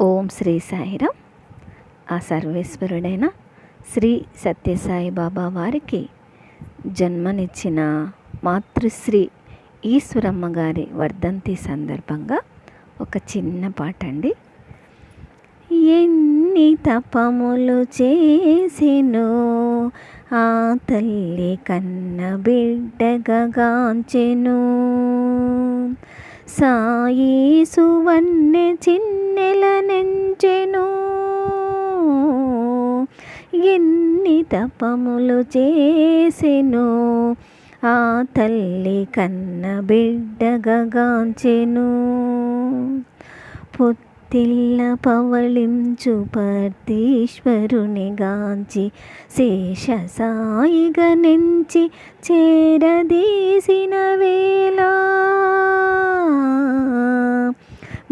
ఓం శ్రీ సాయిరామ్. ఆ సర్వేశ్వరుడైన శ్రీ సత్యసాయి బాబా వారికి జన్మనిచ్చిన మాతృశ్రీ ఈశ్వరమ్మ గారి వర్ధంతి సందర్భంగా ఒక చిన్న పాట అండి ఎన్ని తపములు చేసినో ఆ తల్లి కన్న బిడ్డగాంచెను సాయి సువన్నె చిన్న నెంచెను. ఎన్ని తపములు చేసెను. ఆ తల్లి కన్న బిడ్డగాంచెను పొత్తిల్ల పవళించు పర్తీశ్వరుని గాంచి శేష సాయిగ నెంచి చేరదీసిన వేళ.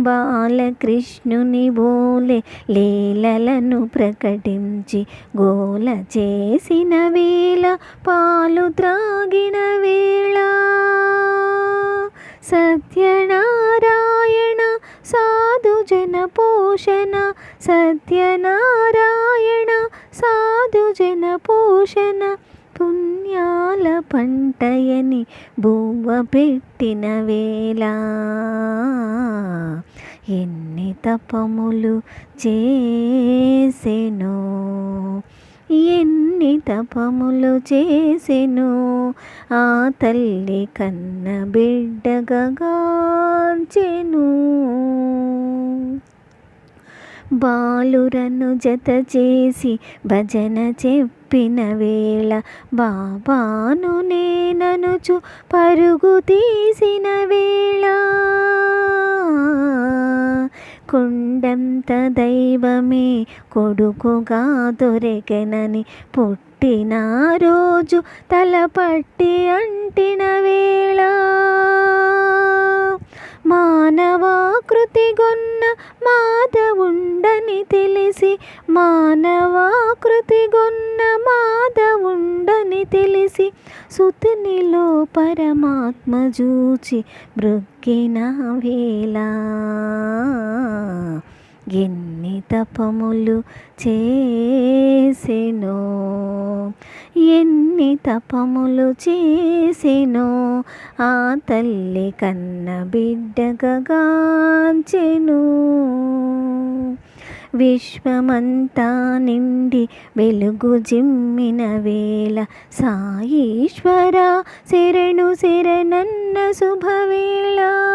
బాలకృష్ణుని బోలే లీలలను ప్రకటించి గోల చేసిన వేళ పాలు త్రాగిన వేళ. సత్యనారాయణ సాధు జన పోషణ సత్యనారాయణ సాధు జన పోషణ. పుణ్యాల పంటయని బువ్వ పెట్టిన వేళ. ఎన్ని తపములు చేసెను? ఎన్ని తపములు చేసెను? ఆ తల్లి కన్న బిడ్డగాంచెను బాలురను జత చేసి భజన చెప్పిన వేళ బాబాను నేననుచు పరుగు తీసిన వేళ. కొండంత దైవమే కొడుకుగా దొరికెనని పుట్టిన రోజు తలపట్టి అంటిన వేళ. మానవాకృతిగొన్న మానవాకృతి గొన్న మాధవుండని తెలిసి సుతునిలో పరమాత్మ చూచి మృక్కిన వేళ. ఎన్ని తపములు చేసెనో ఎన్ని తపములు చేసినో ఆ తల్లి కన్న బిడ్డగాంచెను విశ్వమంతా నిండి వెలుగు జిమ్మిన వేళ సాయీశ్వర శరణు శరణన్న శుభవేళ.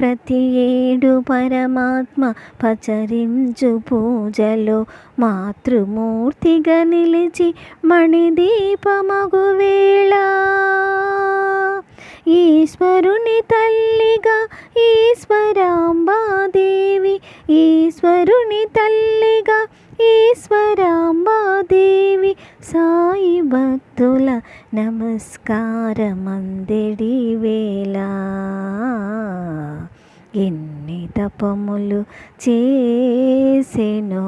ప్రతి ఏడు పరమాత్మ పచరించు పూజలో. మాతృమూర్తిగా నిలిచి మణిదీపమగు వేళ. ఈశ్వరుని తల్లిగా ఈశ్వరాంబాదేవి. ఈశ్వరుని తల్లిగా ఈశ్వరాంబాదేవి. సాయి భక్తుల నమస్కారమందడి వేళ. ఎన్ని తపములు చేసెను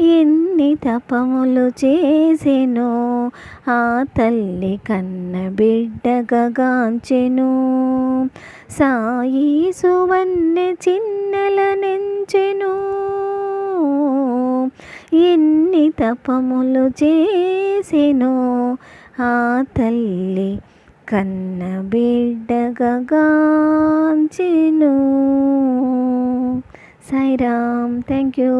ఎన్ని తపములు చేసెను ఆ తల్లి కన్న బిడ్డగాంచెను సాయి సువన్నె చిన్నెల నెంచెను. ఎన్ని తపములు చేసెను ఆ తల్లి కన్న బిడ్డగాంచెను సాయిరామ్ థ్యాంక్ యూ